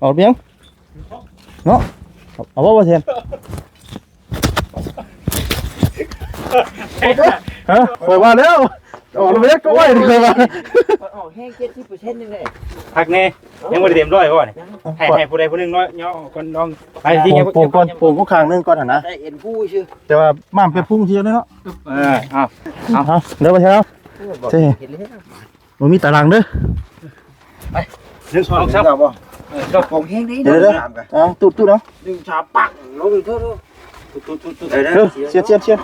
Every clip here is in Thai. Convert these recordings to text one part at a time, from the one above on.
เอาเบี้ยงเนาะเอาเอาบ่บ่เทียนฮะไปว่าแล้วออกแล้วก็ไว้นี่เคยว่าออกแห้งเจ็ดสิบเปอร์เซ็นต์นึงเลยพักแน่ยังบ่ได้เต็มร้อยบ่นี่ให้ให้ผู้ใดผู้หนึงน้อยย่อก่อนน้องไปที่ปลูกก่อนปลูกข้างนึงก่อนหั่นนะได้เอ็นกู้ชื่อแต่ว่าม่ามไปพุ่งเทียวเลยเนาะเอออ้าวเอาเดี๋ยวไปเทียวบอกใช่เห็นเลยนะมันมีตารางเด้อหนึ่งสองสามบ่ก็ของแห้งได้เดี๋ยวเดี๋ยวอ่าตุดตุดเนาะดึงชาปั กลงเท่าตุ๊ดตุ๊ดตุ๊ดเดี๋ยวเออเชียร์เชียร์เชียร์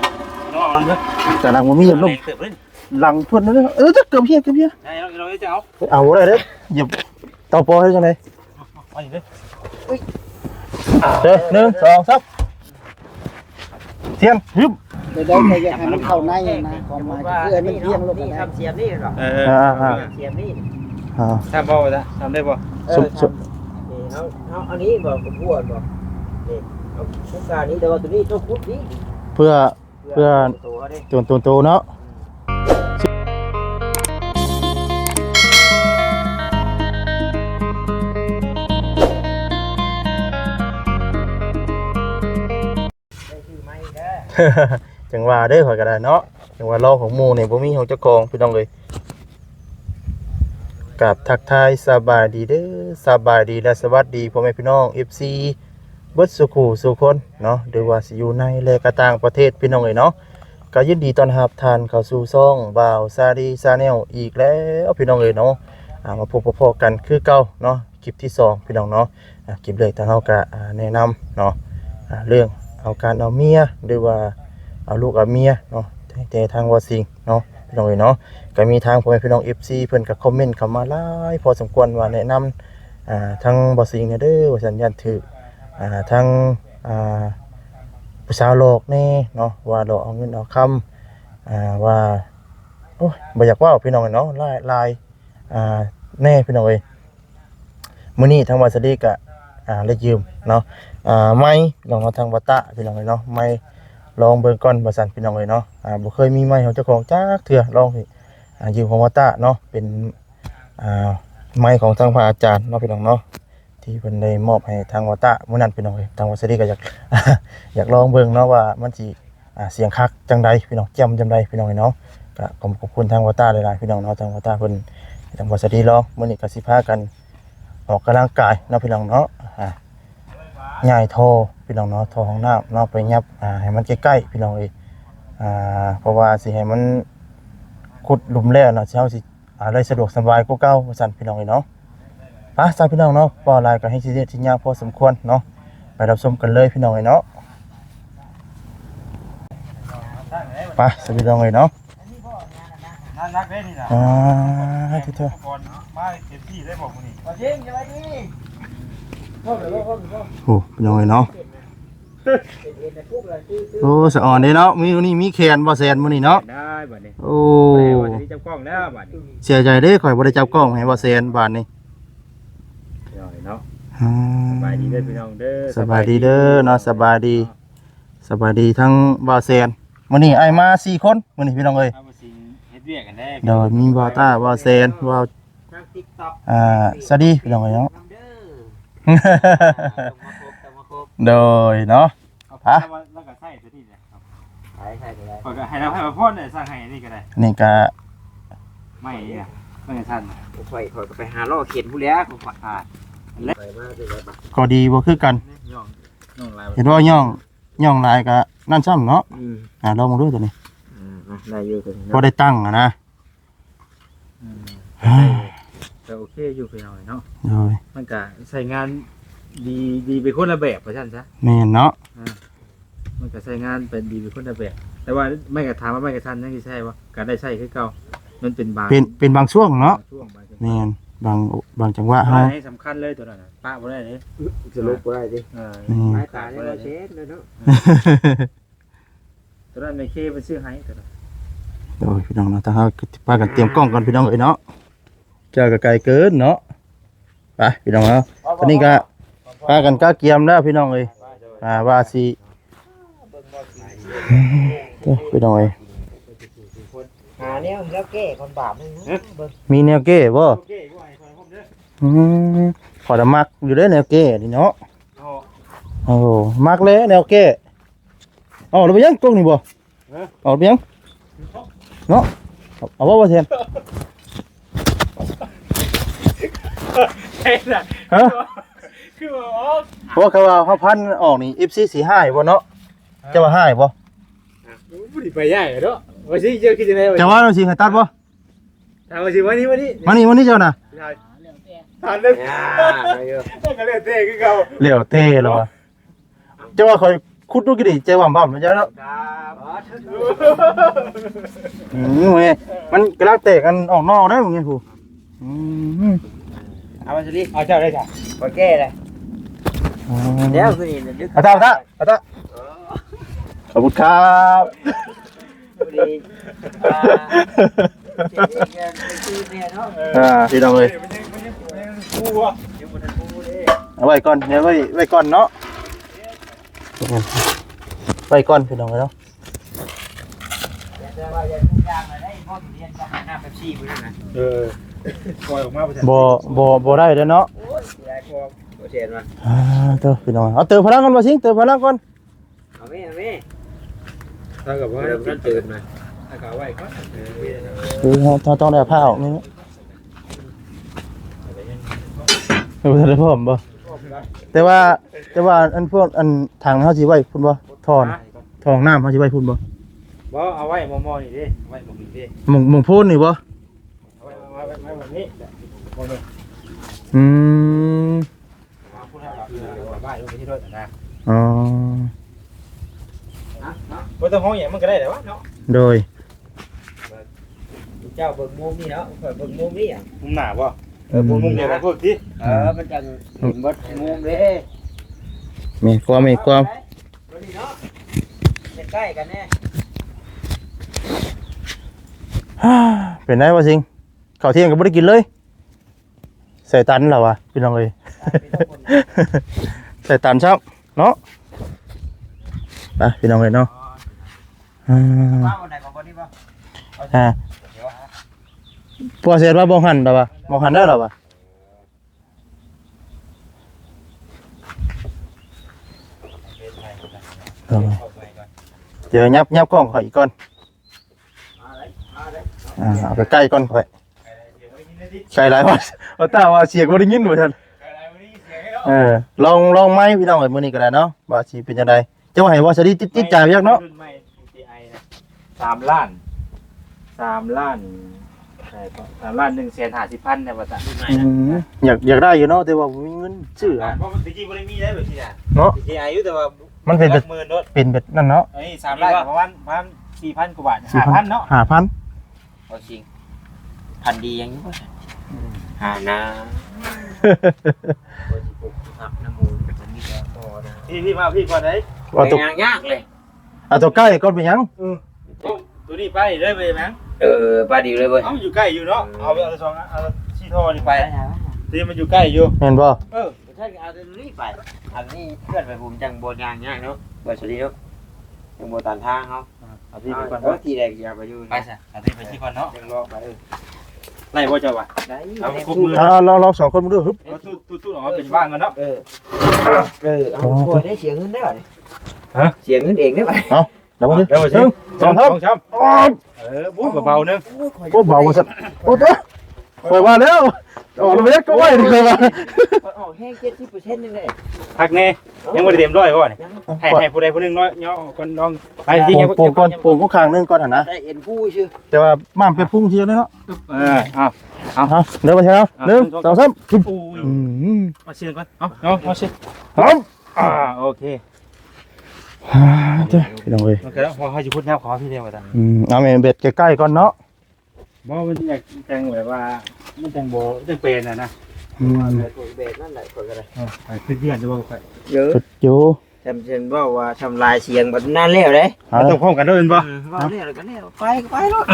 น้องเด้อตารางมันมีอย่างลมเติบเลยหลังทวนเลยเออจะเกือบเพี้ยเกือบเพี้ยได้ เราเราจะเอาเอาอะไรเด้อหยิบเตาปอให้จังไดเอาอยู่เด้อเด้อหนึ่งสองสามเทียนฮึบเดี๋ยวได้ใครจะให้มันเข้าในนะความหมายคือมันเที่ยงลงนี่ทำเสียมนี่หรอเอออ่าอ่าเสียมนี่อ่าทำบ่จ้ะทำได้บ่สุดสุดนี่เอาเอาอันนี้บอกผมพูดบอกนี่เอาทุกการนี้แต่ว่าตัวนี้ต้องพุดนี้เพื่อเพื่อตัวนี้ตัวตัวโตเนาะจังหวะเด้อข่อยก็ได้เนาะจังหวะรอของหมู่นี่บ่มีของเจ้าของพี่น้องเอ้ย กับทักทายสบายดีเด้อสบายดีและสวัสดีพ่อแม่พี่น้อง FC เบิดสุขูสุคนเนาะหรือว่าสิอยู่ในและก็ต่างประเทศพี่น้องเอ้ยเนาะก็ยินดีต้อนรับทานเข้าสู่ซ่องบ่าวซาดีซาแนลอีกแล้วพี่น้องเอ้ยเนาะอ่ามาพบพอๆกันคือเก่าเนาะคลิปที่สองพี่น้องเนาะอ่าคลิปแรกทางเฮาก็อ่าแนะนำเนาะอ่าเรื่องเอาการเอาเมียหรือว่าเอาลูกเอาเมียเนาะแต่ทางว่าสิงเนาะพี่น้องเอ้ยเนาะ ก็มีทางพ่อแม่พี่น้อง FC เพิ่นก็คอมเมนต์เข้ามาหลายพอสมควรว่าแนะนำอ่าทางบ่สิงเนี่ยเด้อว่าสัญญาณถืออ่าทางอ่าผู้สาวโลกนี่เนาะว่าเราเอาเงินเอาคำอ่าว่าโอ้ยบ่อยากว่าพี่น้องเนาะลายลายอ่าแน่พี่น้องเอ้ยมื้อนี้ทางวาสดีกะอ่าเลยยืมเนาะอ่าไม้ลองมาทางวัตตะพี่น้องเอ้ยเนาะไม้ลองเบิ่งก่อนว่าซั่นพี่น้องเอ้ยเนาะอ่าบ่เคยมีไม้ของเจ้าของจักเทื่อลองสิ ยืมของวัตตะเนาะเป็นไม้ของทางพระอาจารย์เนาะพี่น้องเนาะที่เพิ่นได้มอบให้ทางวัดตะมื้อนั้นพี่น้องเอ้ยทางวัดสรีก็อยากอยากลองเบิ่งเนาะว่ามันสิเสียงคักจังใดพี่น้องแจ่มจังใดพี่น้องเอ้ยเนาะก็ขอบคุณทางวัดตะหลายๆพี่น้องเนาะทางวัดตะเพิ่นทางวัดสรีลองมื้อนี้ก็สิพากันออกกำลังกายเนาะพี่น้องเนาะอ่าย่ายท่อพี่น้องเนาะท่อห้องน้ำเนาะไปยับอ่าให้มันใกล้ๆพี่น้องเอ้ยอ่าเพราะว่าสิให้มัน ขุดหลุมแล้วเนาะสิเฮาสิอ่าได้สะดวกสบายกว่าเก่าว่าซั่นพี่น้องเอ้ยเนาะไปสายพี่น้องเนาะปอลายก็ให้ชีวิตที่ยาวพอสมควรเนาะไปรับชมกันเลยพี่น้องเลยเนาะไปสายพี่น้องเลยเนาะน่ารักเด้นี่น่ะอ่าที่เธอก่อนมาเต็มที่ได้บ่มื้อนี้มาเช่นยังไงดีเข้าเลยเข้าเลยเข้าโอ้พี่น้องเลยเนาะ โอ้สะอ่อนเด้เนาะมีนี่มีแขนบ่แซนมื้อนี้เนาะได้บัดนี้โอ้บัดนี้จับกล้องแล้วบัดนี้เสียใจเด้ข่อยบ่ได้จับกล้องให้บ่แซนบาดนี้เนาะอ่าสบายดีเด้อพี่น้องเด้อสบายดีเด้อเนาะสบายดี สบายดีทั้งบ่แซนมื้อนี้ไอ้มาสี่คนมื้อนี้พี่น้องเอ้ยเอามาสิเฮ็ดเวียกกันได้โดยมีบ่าวต้าบ่แซนบ่าวทางติ๊กต็อกอ่าสวัสดีพี่น้องเอ้ยเนาะน้ำเด้อมาครบมาครบ โดยเนาะฮะแล้วก็ใส่ตัวนี้เนี่ยครับใช่ใช่เลยข้อยก็ให้เราให้มาพ่นเนี่ยสร้างให้นี่ก็ได้นี่ก็ไม่เนี่ยไม่ทันผมไปคอยไปหาล่อเขียนผู้แล้วผมขาดไปมาสิเลยบักก็ดีบ่คือกัน ย่องย่องลายเห็นว่าย่องย่องหลายก็นั่นซ้ำเนาะอืมอ่าลองมาดูตัวนี้อืมได้อยู่ตัวนี้บ่ได้ตั้งอะนะแต่โอเคอยู่พี่น้องเนาะ โดยมันก็ใส่งาน ดีดีไปคนละแบบว่าซั่นซะแม่นเนาะมันก็ใช้งานเป็นดีเป็นคนละแบบ แต่ว่าไม่กระทำว่าไม่กระทันนั่นคือใช่ปะการได้ใช่คือเก่ามันเป็นบางเป็นเป็นบางช่วงเนาะช่วงบางจังหวะแม่นบางบางจังหวะอัเฮานนี้สำคัญเลยตัวนั้นน่ะป้าบ่ได้เลยจะลุกก็ได้ดิเออนี่ไม้ตาเนี่ยเราเช็ดเลยเนาะตัวนั้นในเคเป็นชื่อไฮตัวนั้นโดยพี่น้องเนาะถ้าเฮาพากันเตรียมกล้องก่อนพี่น้องเอ้ยเนาะเจ้าก็ไกลเกินเนาะไปพี่น้องเนาะตอนนี้ก็ พากันก้าเกียมแล้วพี่น้องเอ้ยอ่าว่าสิเด้อพี่น้องเอ้ยหาเนี่ยแล้วแก้คนบาปนึงนะเบิ่งมีแนวเก้บ่โอเคกูให้คอยผมเด้ออืมขอดมักอยู่ได้แนวเก้นี่เนาะเอาโอ้มักเลยแนวเก้เอาแล้วไปยังกล้องนี่บ่เอาไปยังเนาะเอาเอาบ่บ่เทียนเฮ้ยน่ะฮะ คือว่าอ๋อเพราะว่าเขาว่าเขาพันออกนี่ FC สิหายบ่เนาะจะว่าหายบ่บ่ได้ไปใหญ่เนาะว่าสิเจอคิดจังได๋จะว่าเราสิให้ตัดบ่ถามว่าสิวันนี้วันนี้มานี่มานี่เจ้าน่ะถามเรื่องอ่าไปเยอะก็เลยเต้คือเก่าเหลียวเต้แล้วว่ะจะว่าคอยคุดดูกี่ดิใจว่าบ่มันจะเนาะครับอืมเว้ยมันกำลังเตะกันออกนอกได้มึงไงผู้อืมเอามาสิดิเอาเจ้าได้จ้ะบ่แก้เลย เดี๋ยวคือนี่ดึกอาตาอาตาอาตาขอบคุณครับพอดีอ่าเจ็ดเดือนเป็นชื่อแม่เนาะอ่าพี่น้องเลยมันยังมันยังมันยังกูอะอยู่บนนั้นกูเด้เอาไว้ก่อนเดี๋ยวไว้ไว้ก่อนเนาะไว้ก่อนพี่น้องเลยเนาะแต่ว่าอย่าทุกอย่างมาได้พ่อเรียนกับหน้าเป๊ปซี่พุ่นน่ะเออปล่อยออกมาบ่ทันบ่บ่บ่ได้เด้อเนาะ โอ้ยเสียคอบ่เสียมาอ่าเติมพี่น้องเอาเติมพลังก่อนมาสิเติมพลังก่อนเอาแม่เอาแม่ถ้ากับว่าเริ่มกันตื่นมาถ้ากับไว้ก่อนเออคือเราต้องได้ผ้าออกนี่นะเออได้พร้อมบ่แต่ว่าแต่ว่าอันพวกอันทางเฮาสิไว้พุ่นบ่ทอนทองน้ำเฮาสิไว้พุ่นบ่บ่เอาไว้มอๆนี่ดิเอาไว้มองนี่ดิหมองหมองพูนนี่บ่เอาไว้เอาไว้ไว้แบบนี้มองนี่อืมมา พูดให้เราเอาบ้านลงไปที่ด้วยนะอ๋อบ่ต้องห้องอย่างมันก็ได้แต่ว่าเนาะโดยเจ้าเบิ่งมุมนี่เนาะข่อยเบิ่งมุมนี่อะมุมหน้าบ่เออมุมมุมเดียวกันพวกที่เออมันจังเห็นเบิดมุมเด้มีความมีความตัวนี้เนาะใกล้ๆกันแน่ฮ่าเป็นไงวะสิงข้าวเที่ยงก็บ่ได้กินเลยใส่ตันเหรอวะพี่น้องเอ้ย ใส่ตันครับเนาะไปพี่น้องเอ้ยเนาะอ่าว่าวันไหนของวันนี้ป่ะอ่าพอเสร็จว่าบ่หันเหรอวะบ่หันได้เหรอวะเอาไว้เดี๋ยวยับยับกล้องข่อยอีกก่อนอ่าเอาไปใกล้ก่อนข่อยใกล้หลายว่าว่าตาว่าเสียงบ่ได้ยินว่าซั่น เออลองลองไหมพี่น้องเอ้ยมื้อนี้ก็ได้เนาะว่าสิเป็นจังไดจะว่าให้ว่าสดีติดติดใจไปยักเนาะรุ่นใหม่ TI นะสามล้านสามล้านใช่ป่ะสามล้านหนึ่งแสนห้าสิบพันเนี่ยว่าจะอืมอยากอยากได้อยู่เนาะแต่ว่าบ่มีเงินซื้อเพอะราะมันตะกี้บ่ได้มีได้แบบที่น่ะเนาะ TI อยู่แต่ว่ามันเป็นหแบลับกหมื่นเนาะเป็นแบบนั่นเนาะไอ้สามล้านประมาณประมาณสี่พันกว่าบาทห้าพันเนาะห้าพันเอาจริงพันดียังอยู่ป่ะหานา หักน้ำมูลมันมีแต่พอนะพี่พี่มาพี่ก่อนไหนว่าตัวยากยากเลยเอาตัวใกล้ก่อนเป็นหยังตัวนี้ไปได้ไปไหมเออปลาดีเลยเว้ยเอ้าอยู่ใกล้อยู่เนาะเอาไปเอาสองเอาชี้ท่อนี่ไปไปทีมันอยู่ใกล้อยู่เห็นบ่เออใช่เอาตัวนี้ไปอันนี้เพื่อนไปผมจังโบนยางยากเนาะเบอร์สลีเนาะจังโบตันทางเขาเอาพี่ไปก่อนเออทีแรกอย่าไปอยู่ไปสิเอาพี่ไปที่ก่อนเนาะยังรอไปเออ ไล่บ่เจ้าวะได้เอาได้คุกมือเอาเราเราสองคนมาดูฮึบเอาตู้ตู้ตู้ออกมาเป็นบ้านกันเนาะ เออเออเอาโวยได้เสียเงินได้ป่ะฮะ เสียเงินเองได้ป่ะเดี๋ยวมาดูเดี๋ยวมาหชินึ่มงสองครับสองช้ำอ๋อเออบุ้ยเบาๆนึงโอ้เบากว่าสัตว์โอ้ตัว ปล่อยมาแล้วอ๋อเราไม่ได้ก็ไหวดีเลยว่ะออกแห้งเจ็ดสิบเปอร์เซ็นต์นึงเลยพักแน่ยังไม่ได้เต็มร้อยก่อนให้ให้ผู้ใดผู้หนึ่งน้อยเนาะคนน้องไปที่โป่งโป่งก่อนโป่งก็ข้างหนึงก่อนหั่นนะได้เอ็นผู้ชื่อแต่ว่าม่ามไปพุ่งเทียวเลยเนาะเออเอาเอาเดี๋ยวมาเชียวหนึ่งสองสามฮึบอุ้ยอืมมาเชียร์ก่อนเอาเอาเอาเชียร์ครับอ่าโอเคอ่าเจ้าพี่น้องเอ้ยมันก็แล้วพอให้จะพูดแนวขอพี่เดียวกันอืมเอาแม่เบ็ดใกล้ๆก่อนเนาะ บ่มันอยากแจ้งแบบว่ามันจังโบจังเป็นอะนะอืมเบรกนั่นแหละคนก็ได้ไปขึ้นเพื่อนจะบอกไปเยอะสุดอยู่จำเช่นว่าว่าทำลายเสียงแบบนั่นแล้วเลยเอาต้องพร้อมกันด้วยเป็นบ่ว่าเนี่ยแล้วก็เนี่ยไปก็ไปรถ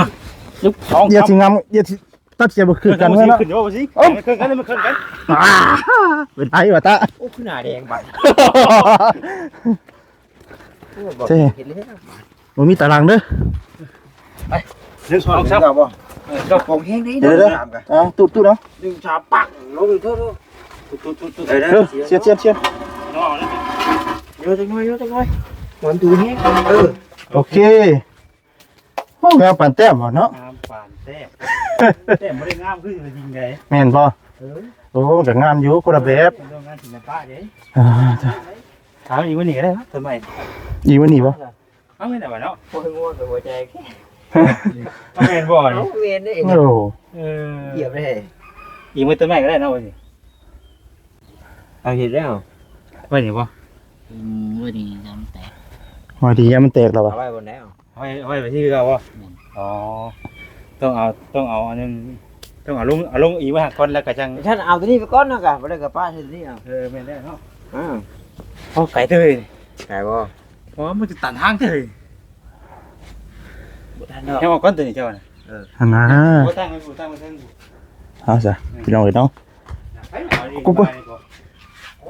ยุบสองเดี๋ยวสิงามเดี๋ยวสิตัดเสียบ่คือกันเลเว้ยเนาะขึ้นโยสิขึ้นกันมันขึ้นกันอ่าเป็นไผวะตาโอ้ขึ้นหน้าแดงบัดเห็นเลยบ่มีตารางเด้อหนึ่งสองสามก็ของแห้งนี่เดี๋ยวเดี๋ยวสามกันอ่าตุ๊ดตุ๊ดเนาะดึงชาปั กลงอีกเท่าตุ๊ดตุ๊ดตุ๊ดเออเออเชียดเชียดเชียดน้องเอาแล้วโยนจังน้อยโยนจังน้อยหอนดูแห้งเออโอเคโอ้แมวปั่นแต้มบ่เนาะงามปานแต้มแต้มไม่ ได้งามขึ้นเลยจริงไงแม่นบ่เออโอ้มันก็งามอยู่คนละแบบเป็นโรงงานสินค้าเด้อ่าจ้ะถามอีกวันนี้ก็ได้ครับทำไมอีวันนี้บ่เอาไม่ได้บ่เนาะโอ้ยง่วงกับหัวใจแค่เอาแม่นบ่เอานี่เวียนได้โอ้เออเหยียบได้อีกมื้อต้นไม้ก็ได้เนาะวันนี้เอาเห็นแล้วไว้นี่บ่อืมว่าดีจำแต่หอยดียามมันแตกแล้วเอาบ่ไว้บนแล้วไว้ไว้ไปที่เราบ่อ๋อต้องเอาต้องเอาอันนึงต้องเอาลงเอาลงอีกว่าก่อนแล้วก็จังท่านเอาตัวนี้ไปก้อนนะกะไปเลยกับป้าตัวนี้เอาเออแม่นได้เนาะอ้าวพอไก่เตยไก่บ่เพราะมันจะตันทางเตยท่านเนาะแค่ว่าก้อนตัวนี้เจ้าน่ะอันน่ะบ่ตั้งให้กูตั้งมาทั้งกูเอาซะพี่น้องเอ้ย เนาะ ไปเอาอีก กูบ่ ไปก่อน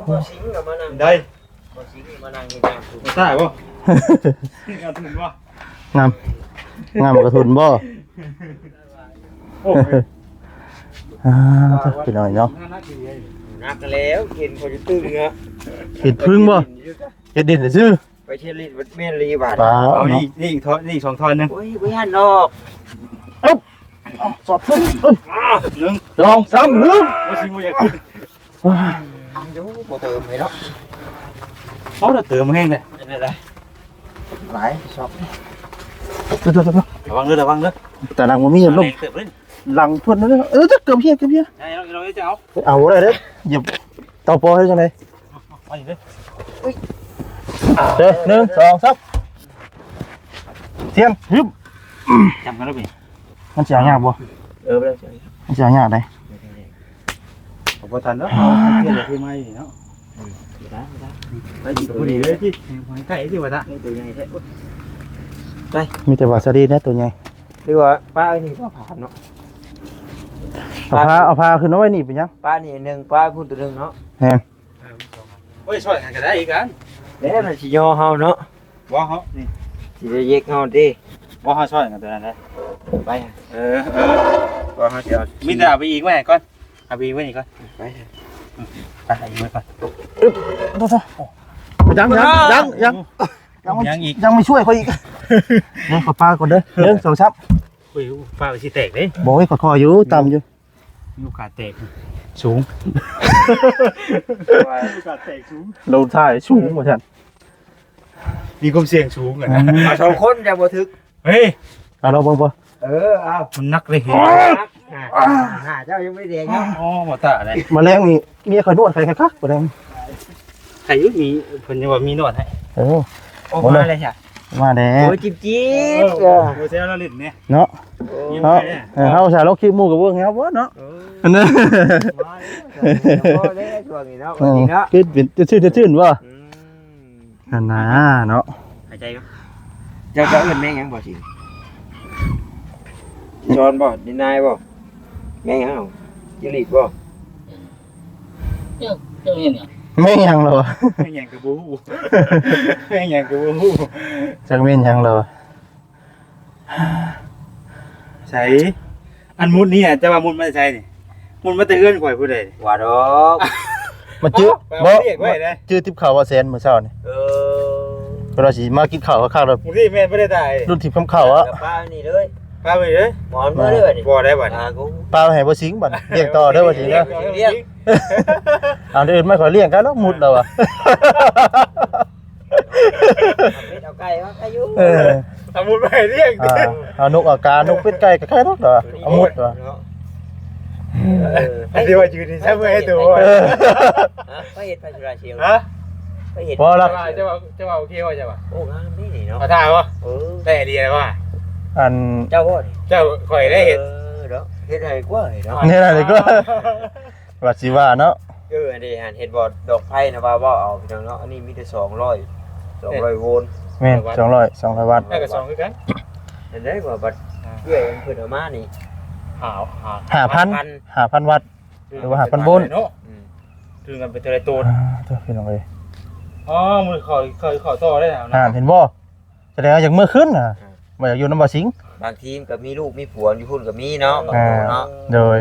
บ่สิงกับมานั่ง ได้ บ่สิงมานั่งกินน้ำ บ่ตายบ่เอาถึงบ่ งามงามกระทุนบ่ โอ้ย อ่าจ้ะพี่น้องเอ้ยเนาะ น่ารักดีเลย นักแล้วเห็นคนจะตึ้งเนาะ เห็ดพึ่งบ่เห็ดเด่นซื่อ ไปเชียร์ลีดแม่นลีบาทปลาเอาเอานี่เนาะนี่อีกท่อนนี่อีกสองท่อนหนึงโอ้ยบ่ยันออกสอดพึ่งเอ้ยหนึ่งลองซ้ำหนึ่งบ่สิบ่อยากขึ้นอยู่บ่เติมให้เนาะเขาจะเติมแห้งเลยอันนั้นแหละหลายชอบเดี๋ยวๆระวังเด้อระวังเด้อๆแต่หลังมันมีลมแรงเติมเลยหลังทวนนั่นเด้อเออจะเกือบเพียเกือบเพียได้เราเราจะเอาเอาอะไรเด้อหยิบเตาโปอให้จังไดเอาอีกเด้อ เด้อหนึ่งสองสามเทียนฮึบจำกันแล้วพี่มันสิเอายากบ่เออไปแล้วจ้ะมันสิเอายากได้ผมบ่ทันเนาะเอาเทียนที่ไม้เนาะได้ได้ไปอีกพอดีเลยที่ใกล้ที่ว่า ta นี่ตัวใหญ่แท้มีแต่วาซาบินะตัวใหญ่หรือว่าป้าไอ้นี่ก็ผ่านเนาะเอาพาเอาพาขึ้นเอาไว้นี่เป็นยังป้านี่หนึ่งป้าพูดตัวหนึ่งเนาะแฮมโอ้ยช่วยกันก็ได้อีกกัน แล้วมันสิย่อเฮาเนาะว่าเขานี่สิได้แยกเฮาดิว่าเขาช่วยกันตัวนั้นได้ไปเออเออว่าเฮาสิเอามีแต่เอาไปอีกไว้ก่อนเอาไปอีกไว้อีกก่อนไปไปอีกไว้ก่อนยังยังยังยังยังไม่ยังอีกยังไม่ช่วยเขาอีกเดี๋ยวขอปลาก่อนเด้อหนึ่งสองสามอุ้ยฟ้าไปสิแตกเด้บอกให้ขอคออยู่ต่ำอยู่มีโอกาสแตก สูงโอกาสแตกสูงเราถ่ายสูงกว่าฉันมีความเสี่ยงสูงกันนะเอาสองคนจะบ่ถึก เฮ้ยเอาเราเบิ่งบ่เออเอามันนักเลยเห็นหาเจ้ายังไม่แดงเนาะอ๋อหมอตาอะไรมาแรงนี่เมียคอยนวดใครคักๆบ่แรงใครยุมีเพิ่นยังว่ามีนวดให้เออโอ้มาเลยจ้ะ มาแล้โอ้ยจิ๊บจิ๊บโอ้โหเซลล์เราเล่นเนี่ยเนาะยิ้มเนาะไปเนี่ยเออเฮาสาเราคลิปหมู่กับเบิ่งครับบ่เนาะเอออันนั้นมาเลยพอได้ช่วงนี้เนาะเอวันอนี้เนาะคือเป็นจะชื่นจะชื่นบ่อืมนั่นน่ะเนาะหายใจก็เจ้าเจ้าเอิ้นแม่งหยังบ่สิจอนบ่ดินายบ่แม่งหยังเอาจิริตบ่เจ้าเจ้าเนี่ยเนี่ย แม่งยังเหรอแม่งอย่างกับบูฮูแม่งอย่างกับบูฮูจักแม่นยังเหรอใช่อันมุดนี่อะจะว่ามุดมาใช่นี่มุดมาแต่เอื้อนข่อยผู้ใดนี่ว่าดอกมาจื้อบ่บ่เรียกไว้ได้จื้อทิพย์ข่าวว่าแซนมื้อเช้านี่เออเวลาสิมากินข้าวข้างๆแล้วมุดนี่แม่นบ่ได้ตายรุ่นทิพย์คำข้าวอะกับป้านี่เลย พาไปเด้อหมอนมาเลยบัดนี้บ่ได้บัดอ่ากูปลาให้บ่สิงบัดเลี้ยงต่อเด้อบ่สิเด้อเรียกเอาเดินไม่ขอเลี้ยงกันแล้วมุดแล้วอะเอาไก่เอาไก่อยู่เออเอามุดไปเรียกอ่าเอานกเอากานกเป็ดไก่ก็แค่นั้นเหรอเอามุดเหรอเอออันที่ว่ายืนนี่ใช่ไหมให้ตัวเออไปเห็ดไปสุราเชียวฮะไปเห็ดพอละจะว่าจะว่าโอเคว่าจะว่าโอ้งามนี่นี่เนาะเอาท่าวะเออได้ไอเดียแล้วว่า อัน เจ้าบ่นี่เจ้าข่อยได้เห็นเออเนาะเฮ็ดให้กว่าเนาะนี่แหละนี่ก็ ว่าสิว่าเนาะเอออันนี้หันเฮ็ดบอดดอกไผ่นะว่าบ่เอาพี่น้องเนาะอันนี้มีแต่200 200โวลต์แม่น200 200วัตต์ได้กับสองคือกันอันนี้ว่าบัดเพื่อนเพิ่นเอามานี่หาวหาว5,000 5,000วัตต์ หรือว่า5,000โวลต์ เนาะอืมถึงกันเป็นตัวไรตัว อ่าตัวพี่น้องเอ้ยอ๋อมือขอขอขอต่อได้แล้วอ่านะเห็นบ่แสดงว่าอย่างเมื่อคืนน่ะ มาอยู่น้ำบ่อสิง บางทีมก็มีลูกมีผัวอยู่พุ่นก็มีเนาะเนาะโดย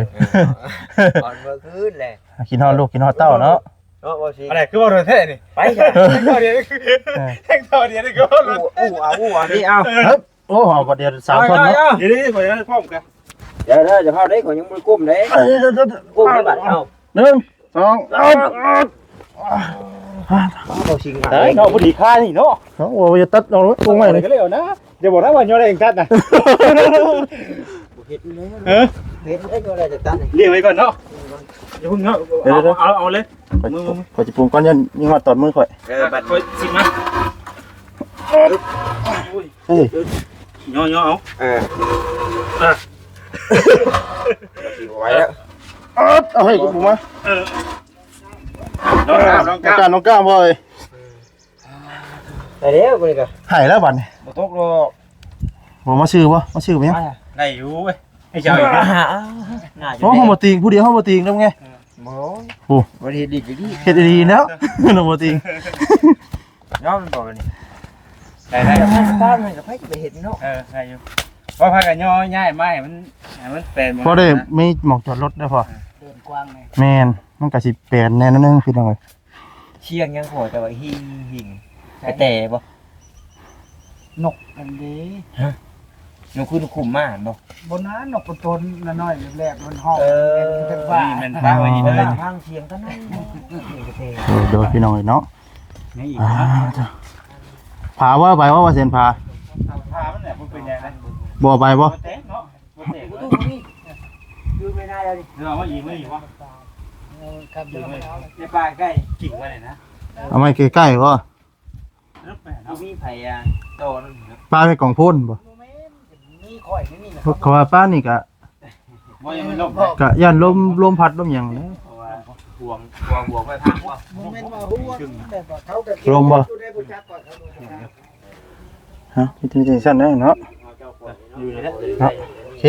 ตอนเมื่อคืนแหละกินฮอดลูกกินฮอดเต้าเนาะเนาะบ่สิอะไรคือว่าโดนแท้นี่ไปจ้ท่เดียวนี่งต่อเดียวนี่ก็ว่าโดนอู้อ้าวอู้อ้าวนี่เอาเฮ้โอ้เอาเดียวสามคนเนาะเดี๋ยวนี้ขอจะพร้อมกันเดี๋ยวเด้อจะเข้าได้ขอยังบ่ได้ก้มเด้ก้มได้บัดเอา1 2 3 เอาชิงไาเฮ้าะพอดีค่านี่เนาะเนาจะตัดเอาตรงไหนเลยก็เลยเนะเดี๋ยวบอกนะว่าย้อนอะไรเองตันนะเห็ดเลยนี่ไว้ก่อนเนาะอย่าพึ่งเนาะเอาเอาเลยมือขอจิปุ่มก้อนยันยังมาตอดมือข่อยเออบัดข่อยสิมาเฮ้ยย่อย่อเอาเออไว้แล้วเอาให้กูมา น้องก้าวน้องน้องก้าวก้าวน้องก้าวบ่เอ้ยได้แล้วบ่นี่ก็หายแล้วบัดนี้บ่ตกหรอกบ่มาชื่อบ่มาชื่อบ่ยังได้อยู่เว้ยให้เจ้าอีกนะน่าจะโอ้เฮาบ่ติงผู้เดียวเฮาบ่ติงแล้วไงบ่โอ้บ่ได้ดีดีเฮ็ดดีๆแล้วน้องบ่ติงย้อมบ่นี่ได้ได้ตามมันก็ไผจะไปเฮ็ดเนาะเออได้อยู่ว่าพากันย่อย่ายไม้มันมันเป็นพอได้มีหมองจอดรถได้พอเดินกว้างเลยแม่น มันก็สิแปลนแน่นอนนึงพี่น้องเอ้ยเชียงยังพอแต่ว่าหิงหิงไปแต่บ่นกอันนี้นูคุณคุมมาบ่บนนั้นนกกระตนน้อยๆแรกๆมันห้องเออเป็นว่านี่มันป้าไว้นี่เวเลลายทางเชียงก็นั่นโอ้โดยพี่น้องเอ้ยเนาะนี่อีกอ่านะจ้ะพาว่าไปว่าว่าเซนพาพามันเนี่ยมันเป็นยังไงบ่ไปบ่เตะเนาะเตะอยู่ไม่ได้แล้วดิเดี๋ยวมาอีกมาอีกวะ ครับเดินมาแล้วในป่าใกล้กิ่งมาเลยนะเอาไว้ใกล้ๆบ่นึกไปเอาเนาะมีไผอะโตนั่นเนาะปลาไปกล่องพ่นบ่นี่ข่อยนี่นี่นะเพราะว่าป้านี่ก็ว่ายังไม่ลบก็ย่านลมลมพัดลมหยังนะเพราะว่าห่วงบวกบวกไปทางว่าโมเมนต์มาหัวแต่ว่าเขาก็ลมบ่ อยู่ได้บ่จักก่อนเขาบ่จักฮะพี่ถึงสั่นนะเนาะอยู่ในนั้นโอเค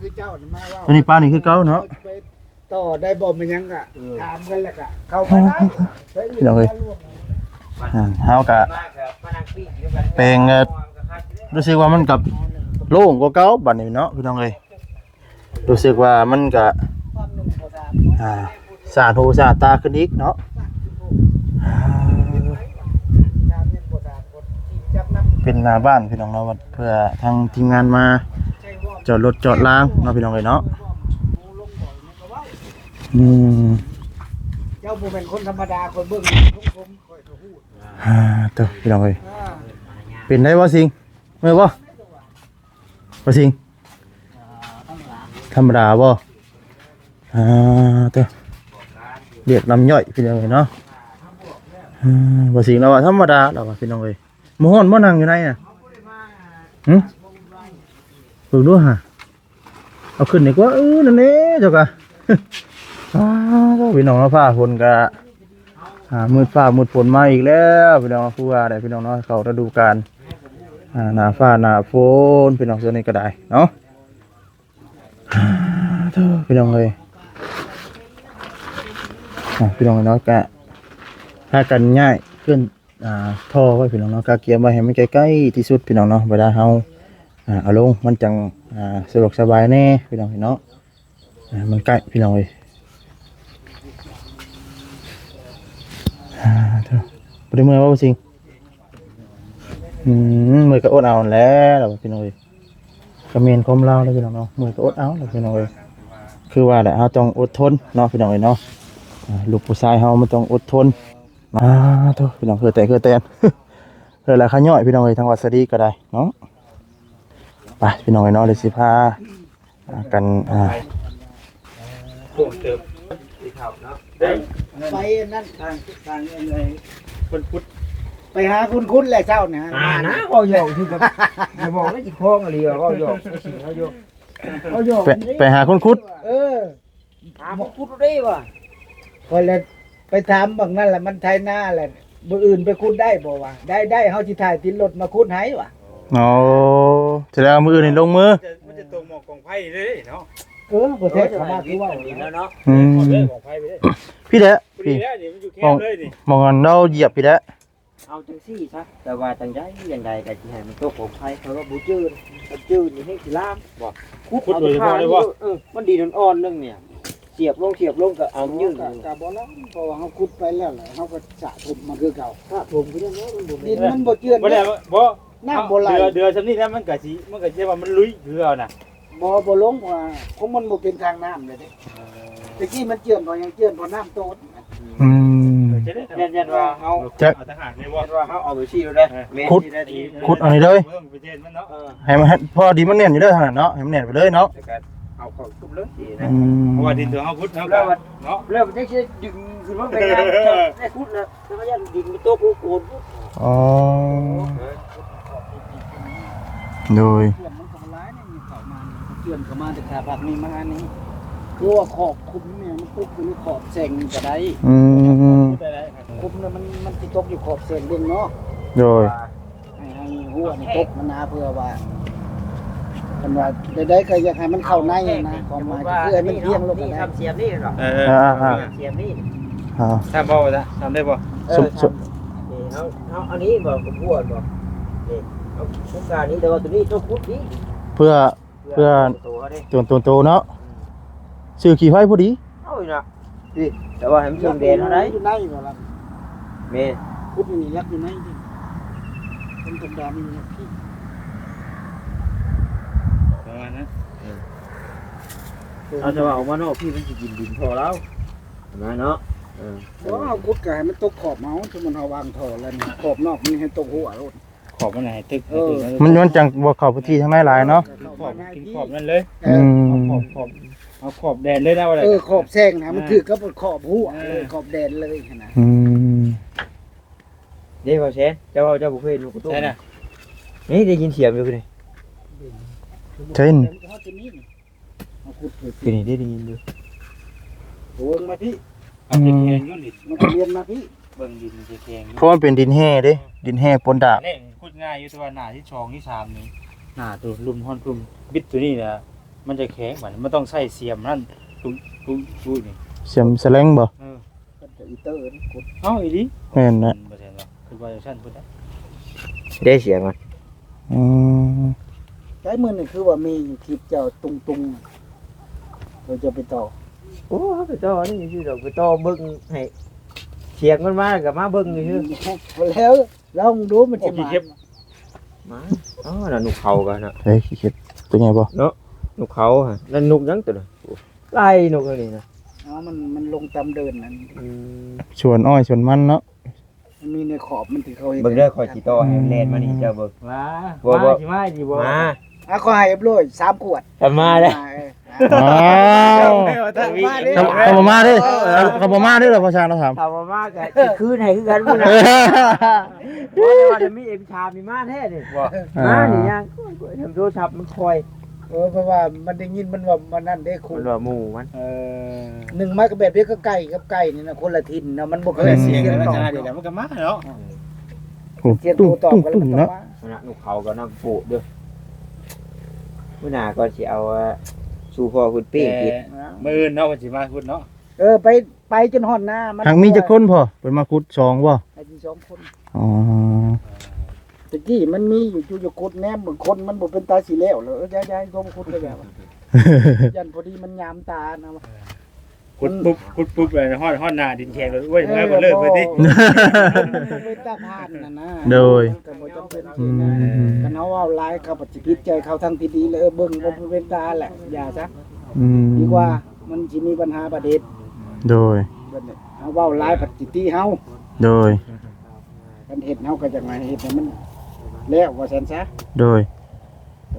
คือเจ้าน่ะมาว่าตัวนี้ปลานี่คือเก่าเนาะไป ต่อได้บ่มันยังก็ถามกันแล้วก็เข้าไปได้พี่น้องเอ้ยอ่าเฮาก็มากครับมานั่งปิ้งอยู่กันแปลงเอ่อรู้สึกว่ามันกับโล่งกว่าเก่าบัดนี้เนาะพี่น้องเอ้ยรู้สึกว่ามันก็ความหนุ่มบ่ตามอ่าสาดหูสาดตาขึ้นอีกเนาะอ่าตามเนี่ยบ่ตามคนที่จับนำเป็นหน้าบ้านพี่น้องเนาะเพื่อทางทีมงานมาใช่ว่าจอดรถจอดล้างเนาะพี่น้องเอ้ยเนาะ ผู้ลงบ่อยมันก็ว่า อืมเจ้าบ่เป็นคนธรรมดาคนเบิ่งลุงผมค่อยก็พูดอ่าเตัวพี่น้องเอ้ยอ่าเป็นได้บ่สิงเมื่อบ่บ่สิงธรรมดาบ่อ่าเตัวเรียกลำย่อยพี่น้องเอ้ยเนาะอืมบ่สิงเราว่าธรรมดาเราว่าพี่น้องเอ้ยหมู่ฮ้อนบ่นั่งอยู่ไหนน่ะหึเบิ่งดูหะเอาขึ้นดีกว่าเออนั่นแหละเจ้ากะอ้าว พี่น้องเนาะฟ้าฝนก็อ่ามืดฟ้ามืดฝนมาอีกแล้วพี่น้องผู้ว่าได้พี่น้องเนาะเข้าฤดูกาลอ่าหน้าฟ้าหน้าฝนพี่น้องส่วนนี้ก็ได้เนาะเด้อพี่น้องเอ้ยพี่น้องเนาะก็ถ้ากันง่ายขึ้นอ่าท่อไว้พี่น้องเนาะกาเกียมไว้ให้มันใกล้ๆที่สุดพี่น้องเนาะเวลาเฮาอ่าเอาลงมันจังอ่าสะดวกสบายแน่พี่น้องเนาะอ่ามันใกล้พี่น้องเอ้ย อ่าเถอะ บริเมื่อว่าจริงอืมมือก็อดเอาแล้วเราพี่น้อยกระเมนคมเล่าแล้วพี่น้องเนาะมือก็อดเอาแล้วพี่น้อยคือว่าแหละเราต้องอดทนเนาะพี่น้อยเนาะลูกผู้ชายเฮามันต้องอดทนอ่าเถอะพี่น้องเคยแต่เคยแต่นเคยละข้าย่อยพี่น้องเอ้ยทางวัดสดีก็ได้เนาะไปพี่น้องเอ้ยเนาะเลยสิพาอ่ากันอ่าโป่งเติมสีขาวเนาะ ไปนั่นทางทางอะไรคนพุทธไปหาคุณคุณแหละเจ้าเนี่ยอ่านะก็โยกคือกับอย่าบอกว่าจิตพ้องอะไรก็โยกสิเขาโยกเขาโยกไปไปหาคุณคุด เออถามพูดได้ว่ะพอแล้วไปถามบางนั่นแหละมันไทยหน้าแหละมืออื่นไปคุดได้บ่วะได้ได้เฮาสิถ่ายติดรถมาคุดให้วะโอ้จะได้เอามืออื่นนี่ลงมือมันจะตรงหมอกของไผ่เลยเนาะเออประเทศเขามาคือว่าดีแล้วเนาะอืมเลยของไผ่ไปเลยพี่แดะพี่พี่แล้วนี่มันอยู่แค่เลยนี่มองกันเราเหยียบพี่แดะเอาจังซี่ซะแต่ว่าจังไดอย่างใดก็สิให้มันตกของไผเพราะว่าบ่จืดถ้าจืดนี่ให้สิลามบ่คุดเอาแต่ผ้านี่เออมันดีอ่อนๆนึงเนี่ยเสียบลงเสียบลงก็เอายืดกะกะบ่ล้อเพราะว่าเฮาขุดไปแล้วแหละเฮาก็สะสมมาคือเก่าถ้าผมก็ได้เนาะมันบ่ดิแม่นนมันบ่เจือนบ่ได้บ่น้ำบ่ไหลเดือเดือซำนี้แล้วมันก็สิมันก็สิว่ามันลุยคือเอาน่ะ บ่บ่ลงเพราะว่าของมันบ่เป็นทางน้ำเลยเด้ตะกี้มันเจือนบ่ยังเจือนบ่น้ำโตดอืมจะได้แม่นยันว่าเฮาจะเอาทหารนี่บ่แม่นว่าเฮาเอาไปซี่อยู่ได้แม่นขุดสิได้ดีขุดเอานี่เลยเบิ่งประเทศมันเนาะเออให้มันให้พอดีมันแน่นอยู่เด้อหั่นน่ะเนาะให้มันแน่นไปเลยเนาะแล้วก็เอาเข้าทุบเลยสินะ อืมเพราะว่าดินตัวเฮาพุทธเฮาก็เนาะแล้วมันจะดึงขึ้นมาเป็นยังได้ขุดแล้วแล้วก็ยันดินมันตกโกนอ๋อโดยเจือน เจือนเข้ามาแต่ขาผักนี่มานี่คือว่าขอบคุมเนี่ยมันตกอยู่ในขอบแสงก็ได้อืมคุมเนี่ยมันมันสิตกอยู่ขอบแสงเบิ่งเนาะโดยให้ให้หัวนี่ตกมันนาเพื่อว่ากันว่าได้ๆก็อยากให้มันเข้าในนะความหมายก็คือให้มันเที่ยงลงกันนี่ได้ทำเสียบนี่หรอเอออ่าอ่าเสียบนี่อ่าถ้าบ่ซะทำได้บ่เออทำนี่เอาเอาอันนี้บอกผมพูดบอกนี่เอาทุกการนี้แต่ว่าตัวนี้ต้องขุดนี้เพื่อ เพื่อ ตัวนี้ตัวตัวโตเนาะชื่อขี่ไฟพอดี เอาอีกนะนี่แต่ว่าให้มันเชิงเด่นเท่าไหร่อยู่ในบ่ล่ะเมย์พุดนี่รักอยู่ในนี่เป็นดำๆนี่พี่ประมาณนั้นเอาจะว่าออกมานอกพี่มันจะกินดินพอแล้วนะเนาะเออ ว่าเอากุดก็ให้มันตกขอบเมาสมมุติเฮาวางท่อแล้วนี่ขอบนอกนี่ให้ตกหัวโลด ขอบมันให้ตึกเออมันมันจังบ่เข้าพื้นที่ทางไหนหลายเนาะขอบกินขอบนั่นเลยเออือมเอาขอบขอบเอาขอบแดนเลยนะว่าอะไรเออขอบแซงนะมันถือกับขอบหัวเลยขอบแดนเลยนะอืมเดี๋ยวพอเชนเจ้าเจ้าบุฟเฟ่ต์ลูกกระตุ้ใช่น่ะนี่ได้ยินเสียงอยู่คือนี่เช่นเขาจะนี่เอาขุดเกิดคือนี่ได้ยินอยู่โวงมาพี่เอาตะแคงอยู่นี่มันก็เรียนมาพี่เบิ่งดินตะแคงอยู่เพราะมันเป็นดินแห่เด้ดินแห่ปนดาบเล่นพูด ง่ายอยู่แต่ว่าหน้าที่ชองที่สามนี่หน้าตัวลุมฮ้อนลุมบิดตัวนี้นะมันจะแข็งเหมือนมันต้องใส่เสียมนั่นตุ้งตุ้งตุ้งนี่เสียมแสลงบ่เออก็จะอีเตอร์นี่ขุดเอ้าอีดิแม่นนะบ่ใช่หรอกคือว่าอย่างนั้นพูดได้ได้เสียงมันอืมใช้มือนี่คือว่ามีอยู่คลิปเจ้าตุงตุงๆเราจะไปต่อโอ้ไปต่อนี่อยู่ดอกไปต่อเบิ่งให้เสียงมันมากับมาเบิ่งอยู่แล้วลองดูมันจะมา มาอ๋อน่ะนุกเขากันน่ะเฮ้ยขี้เข็ดตัวใหญ่บ่นุกเขาฮะนั่นนุกยังตัวน่ะไล่นุกอันนี้นะอ๋อมันมันลงตามเดินนั่นอืมชวนอ้อยชวนมันเนาะ มันมีในขอบมันที่เขาเห็นเบิ่งเด้อคอยสิต่อให้มันแล่นมานี่เจ้าเบิ่ง มาบ่บ่สิมาสิบ่มาอะขอให้เรียบร้อยสามขวด ทำมาเด้ออ้าวเขาเขาบ่มาเด้เขาบ่มาเด้เหรอพ่อชางเราถามทำมามากอะสิคืนให้คือกันพุ่นน่ะบ่ได้ว่าจะมีเอ็มชามีมาแท้นี่บ่มานี่ยังทำโทรศัพท์มันคอยเออเพราะว่ามันได้ยินมันว่ามันนั่นได้คุมัณนว่าหมู่มันเออหนึ่งไม้กับแบบเดียวก็ไก่กับไก่นี่นะคนละทินนะมันบ่เคก็ยเลยเสีเสียยงงกันแล้วต่อนะเดี๋ยวมันก็มาเนาะเสียงตุ้ตัมวต่อตุ้มกันแล้วตุ้มมันก็เนาะว่านะนุกเขาก็นำปูเด้อมื้อหน้าก็สิเอาอะ สู่พ่อคุณปี้กินมือเนาะมันสิมาพูดเนาะเออไปไปจนหอนหน้ามันทางมีจักคนพอเป็นมาคุดสองบ่ไอ้ที่สองคนอ๋อตะกี้มันมีอยู่อยู่ๆกดแนมบางคนมันบ่เป็นตาสีแล้วเลยเออย้ายๆก็บ่คุดเลยแบบว่ายันพอดีมันยามตานะว่า ขุดปุ๊บขุดปุ๊บเลยฮอดฮอดหน้าดินแข็งเลยเว้ยเมื่อก็เลิกไปดิ มันเป็นตาผ่านน่ะนะโดย มันก็บ่จำเป็นอืสินะมกันเฮาเอาหลายเขาปฏิกิจใจเขาทางที่ดีเลยเออเบิ่งบ่เป็นตาแหละอย่าซะอืมดีกว่ามันสิมีปัญหาประเด็นโดยแบบนี้เอาเว้าหลายปฏิตีเฮาโดย กันเฮ็ดเฮาก็จังไงเฮ็ดให้มันแล้วว่าซั่นซะโดยแต่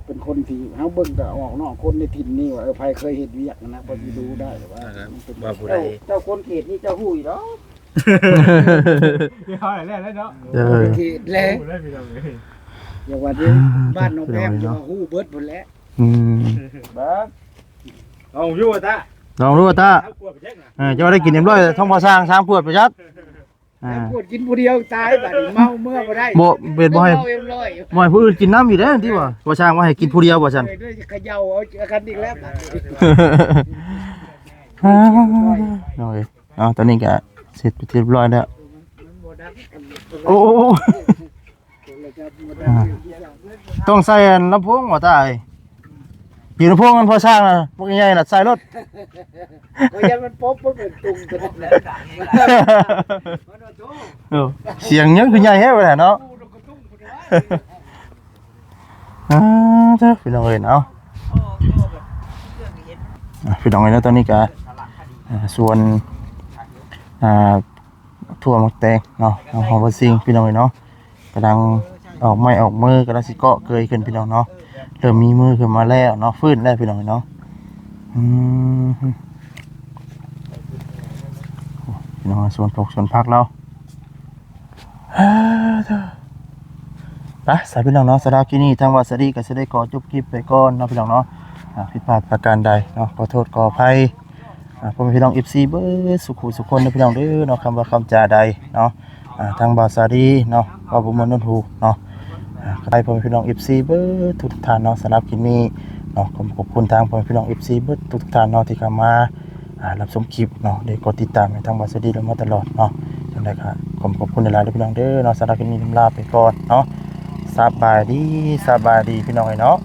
เป็นคนที่เฮาเบิ่งก็ออกนอกคนในถิ่นนี่ว่าเออไผเคยเฮ็ดเวียกนะพอสิดูได้ว่ามันเป็นว่าผู้ใดเจ้าเจ้าคนเขตนี่เจ้าหู้อยู่เนาะเฮาได้แล้วเนาะโดยเขตแลผู้ได้พี่น้องเอ้ยอย่างว่าเดี๋ยวบ้านน้องแพมจะมาฮู้เบิดพุ่นแหล้วอืมเบิ่งเอาอยู่ว่าตาลองดูว่าตาเอากลัวไปแจ้งนะเออจะว่าได้กินเรียบร้อยท้องบ่สร้างสร้างขวดไปจัก อ่าปวดกินผู้เดียวตายบัดนี้เมาเมื่อบ่ได้บ่เบ็ดบ่ให้เมาเอ็มร้อยบ่ให้ผู้อื่นกินน้ำอยู่เด้อที่ว่าบ่สร้างว่าให้กินผู้เดียวบ่ซั่นเลยด้วยเขย่าเอากันอีกแล้วบัดนี้โดยเอาตอนนี้ก็เสร็จไปเรียบร้อยแล้วมันบ่ดังโอ้โอ้ต้องใส่อันลำโพงบ่ตายอยู่ ลำโพงมันพอสร้างนะพวกใหญ่น่ะใส่รถก็ยังมันป๊บมันเป็นตุ่มตัวนั้นแหละเออเสียงยังคือใหญ่แฮะว่าแหละเนาะอ่าเจ้าพี่น้องเอ้ยเนาะอะพี่น้องเอ้ยเนาะตอนนี้ก็อ่าส่วนอ่าทั่วมักแตงเนาะเอาหอมบ่ซิงพี่น้องเอ้ยเนาะกำลังออกไม้ออกมือกำลังสิเกาะเกยขึ้นพี่น้องเนาะ เริ่มมีมือขึ้นมาแล้วเนาะฟื้นแล้วพี่น้องเนาะอืมโอ้พี่น้องส่วนปกส่วนพักเราฮ่าเด้อไปสายพี่น้องเนาะสำหรับที่นี่ทางวัสดีก็จะได้ขอจุบคลิปไปก่อนเนาะพี่น้องเนาะอ่าผิดพลาดประการใดเนาะขอโทษขออภัยอ่าพ่อแม่พี่น้อง FC เบิดสุขุสุขคนนะพี่น้องเด้อเนาะคำว่าคำจาใดเนาะอ่าทางบาสาดีเนาะว่าบุญมนนทูเนาะ ใครพ่อแม่พี่น้องอิบซีเบิดทุกท่านเนาะสำหรับคลิปนี้เนาะขอบขอบคุณทางพ่อแม่พี่น้องอิบซีเบิดทุกท่านเนาะที่เข้ามารับชมคลิปเนาะได้กดติดตามทางบัสดีเรามาตลอดเนาะจังไดครับผมขอบคุณในหลายๆพี่น้องเด้อเนาะสำหรับคลิปนี้ลาไปก่อนเนาะสบายดีสบายดีพี่น้องไอ้เนาะ